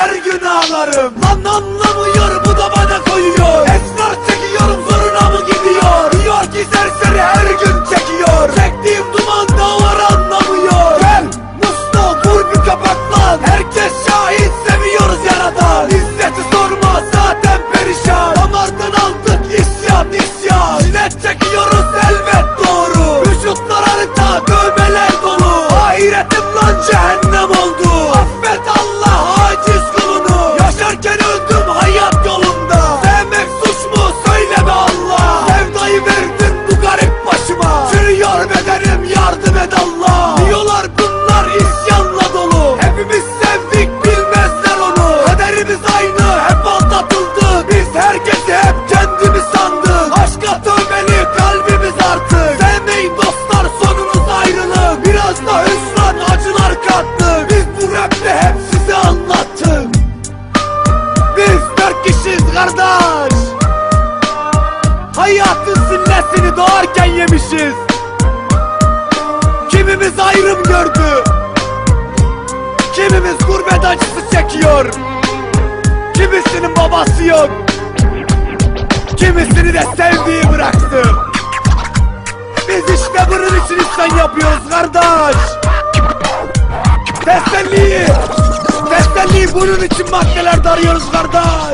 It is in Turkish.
Yeter günahlarım Lan anlamıyor bu geçmişiz Kimimiz ayrım gördü. Kimimiz gurbet acısı çekiyor. Kimisinin babası yok. Kimisini de sevdiği bıraktı. Biz işte bunun için insan yapıyoruz kardeş. Teselliyi Teselliyi bunun için maddelerde arıyoruz kardeş.